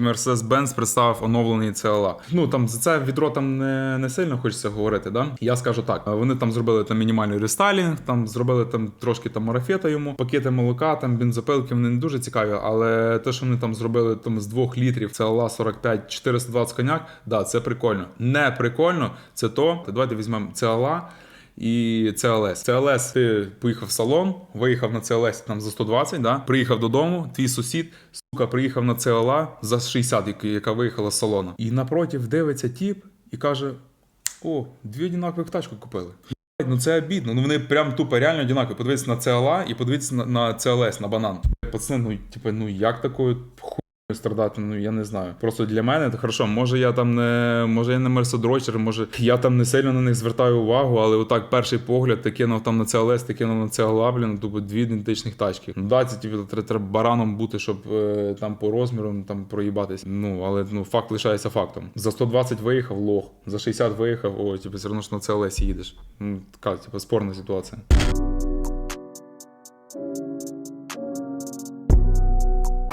Mercedes-Benz представив оновлений CLA. Ну там за це відро там не, не сильно хочеться говорити. Да? Я скажу так: вони там зробили там мінімальний рестайлінг, там зробили там трошки там марафета йому, пакети молока, там бензопилки, вони не дуже цікаві, але те, що вони там зробили там з 2 літрів CLA 45 420 коняк, да, це прикольно. Не прикольно, це то. Давайте візьмемо CLA і CLS. CLS, ти поїхав в салон, виїхав на CLS там за 120, да? приїхав додому, твій сусід, сука, приїхав на CLA за 60, яка- виїхала з салону. І напротив дивиться тіп і каже: О, дві однакових тачку купили. Ну це обідно. Ну вони прям тупо реально однакові. Подивіться на CLA і подивіться на, на CLS, на банан. Пацани, ну типу, ну як такою страдати? Ну я не знаю. Просто для мене це хорошо. Може я там не може я не мерседрочер, може я там не сильно на них звертаю увагу, але отак перший погляд ти кинув там на CLS, ти кинув на CLA, блін, тупо дві ідентичних тачки. Ну да, це типу, треба, бараном бути, щоб е, там по розміру там проїбатись. Ну але ну факт лишається фактом. За 120 виїхав лох, за 60 виїхав, о, типу, все одно ж на CLS їдеш. Ну, така, типу, спорна ситуація.